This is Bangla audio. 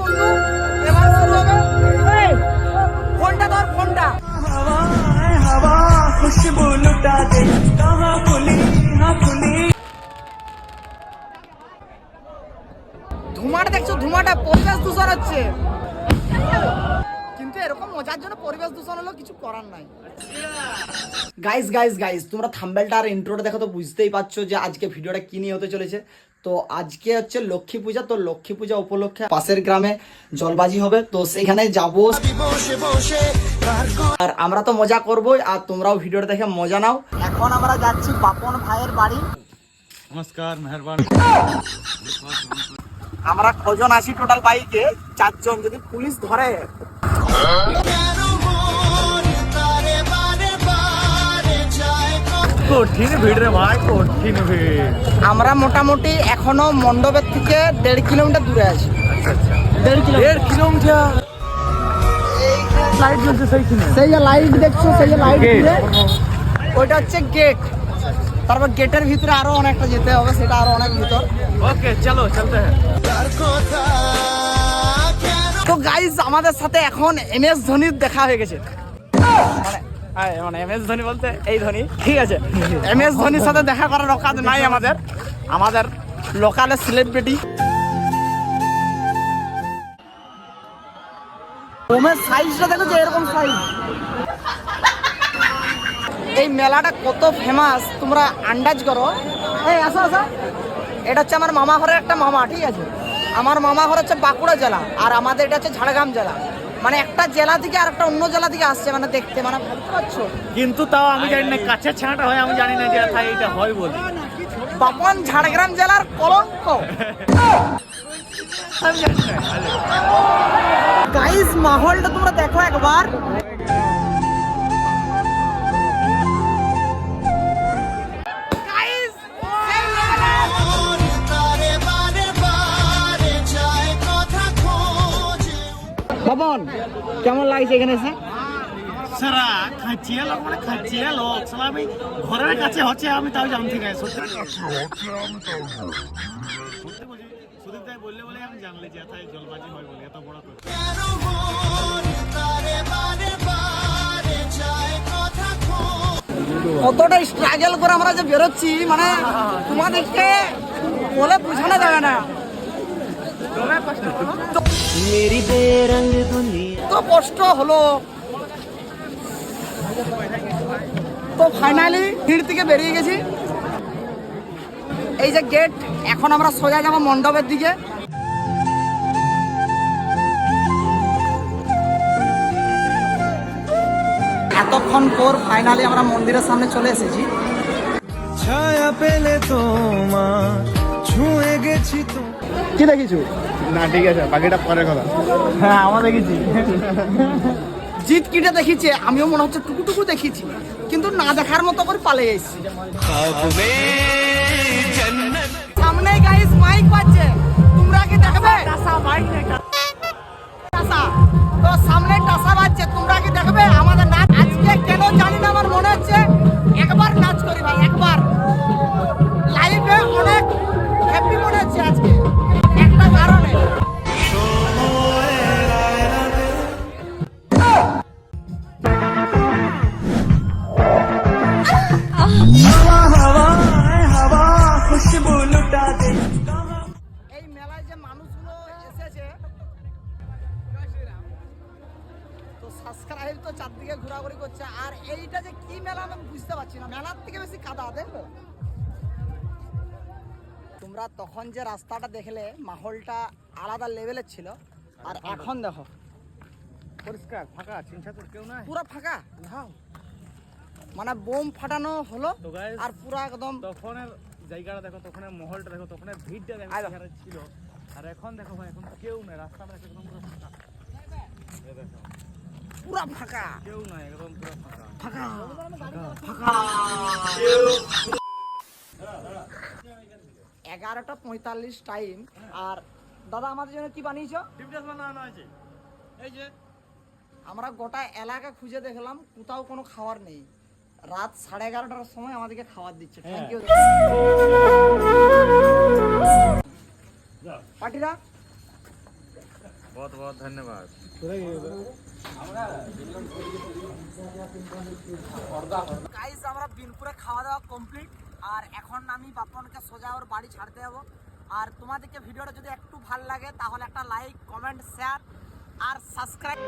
বন্ধু ধুমাটা দেখছ, ধুমাটা পরিবেশ দূষণ হচ্ছে। কিন্তু এরকম মজার জন্য পরিবেশ দূষণ হলো কিছু করার নাই। গাইস গাইস গাইস তোমরা থাম্বেলটা আর ইন্ট্রোটা দেখো তো বুঝতেই পারছ যে আজকে ভিডিওটা কি নিয়ে হতে চলেছে। তো আজকে হচ্ছে লক্ষ্মী পূজা তো লক্ষ্মী পূজা উপলক্ষে পাশের গ্রামে জলবাজি হবে। তো সেখানে যাব। আর আমরা তো মজা করবোই আর তোমরাও ভিডিওটা দেখে মজা নাও। এখন আমরা যাচ্ছি বাপন ভাইয়ের বাড়ি। নমস্কার মেহরবান। আমরা কজন আছি টোটাল বাইকে? চারজন যদি পুলিশ ধরে। কঠিন ভিড় রে ভাই কঠিন ভিড়। আমরা মোটামুটি এখনও মণ্ডপের থেকে দেড় কিলোমিটার দূরে আছি। দেড় দেড় কিলোমিটার? লাইট জ্বলছে সেইখানে। সেই যে লাইট দেখছ সেই যে লাইট. ওইটা হচ্ছে গেট তারপর গেটের ভিতরে আরও অনেকটা যেতে হবে সেটা আরও অনেক ভিতর। ওকে চলো চলতে হ্যাঁ। তো গাইস আমাদের সাথে এখন এম এস ধোনির দেখা হয়ে গেছে। মানে এম এস ধোনি বলতে এই ধোনি। ঠিক আছে। এম এস ধোনির সাথে দেখা করার অকাত নাই আমাদের। আমাদের লোকালের সেলিব্রিটি ওমের সাইজটা দেখো যে এরকম সাইজ এই মেলাটা কত ফেমাস তোমরা আন্দাজ করো। এই আসো আসো। এটা হচ্ছে আমার মামা ঘরের একটা মামা ঠিক আছে? আমার মামা ঘর হচ্ছে বাঁকুড়া জেলা আর আমাদের এটা হচ্ছে ঝাড়গ্রাম জেলা। মানে একটা জেলা থেকে আর একটা অন্য জেলা থেকে আসছে মানে দেখতে মানে ভাবতে পারছ? কিন্তু তাও আমি জানি না কাছে ছাঁটা হয় আমি জানি না যে তাই এটা হয় বলে। বাপন ঝাড়গ্রাম জেলার কলঙ্ক। গাইস মাহলটা তোমরা দেখো একবার। বাবন কেমন লাগছে এখানে এসে? সারা ঘরের কাছে হচ্ছে আমি কতটা স্ট্রাগল করে আমরা যে বেরোচ্ছি মানে তোমাদেরকে বলে বুঝানো যাবে না। তো কষ্ট হলো তো ফাইনালি ভিড় থেকে বেরিয়ে গেছি। এই যে গেট এখন আমরা সোজা যাব মণ্ডপের দিকে। এতক্ষণ পর ফাইনালি আমরা মন্দিরের সামনে চলে এসেছি। ছায়া পেলে তোমার ছুঁয়ে গেছি তো। কি দেখিছো? না ঠিক আছে বাকিটা পরের কথা। হ্যাঁ আমরা দেখেছি। জিত কিটা দেখিছে আমিও মনে হচ্ছে টুকু টুকু দেখিছি কিন্তু না দেখার মতো করে পালিয়ে এসেছি। সামনে গাইস মাইক বাজছে। তোমরা কি দেখবে? টাসা মাইক টাসা। তো সামনে টাসা বাজছে। সাবস্ক্রাইব তো চারদিকে ঘোরাঘুরি করছে। আর এইটা যে কি মেলা আমি বুঝতে পারছি না। মেলার থেকে বেশি কাদা দেখো তোমরা তখন যে রাস্তাটা দেখলে মাহলটা আলাদা লেভেলের ছিল। আর এখন দেখো। পরিষ্কার ফাঁকা চিন্তা তোর কেউ নাই? পুরো ফাঁকা? দাও মানে বোম ফাটানো হলো আর পুরো একদম তখনের জায়গাটা দেখো তখনের মহলটা দেখো তখনের ভিড়টা দেখো ছিল। আর এখন দেখো ভাই এখন কেউ নেই রাস্তা মানে একদম পুরো ফাঁকা। দেখো। পুরো ফাঁকা। কেউ নাই একদম পুরো ফাঁকা। ফাঁকা। এগারোটা পঁয়তাল্লিশ টাইম আর দাদা আমাদের জন্য কি বানিয়েছো? এই যে আমরা গোটা এলাকা খুঁজে দেখলাম কোথাও কোনো খাবার নেই। রাত সাড়ে এগারোটার সময় আমাদেরকে খাবার দিচ্ছে। Thank you পার্টিরা? बहुत बहुत धन्यवाद গাইস আমরা বিনপুরে খাওয়া দাওয়া কমপ্লিট আর এখন আমি বাপনকে সোজা ওর বাড়ি ছাড়তে যাবো আর তোমাদেরকে ভিডিওটা যদি একটু ভাল লাগে তাহলে একটা লাইক কমেন্ট শেয়ার আর সাবস্ক্রাইব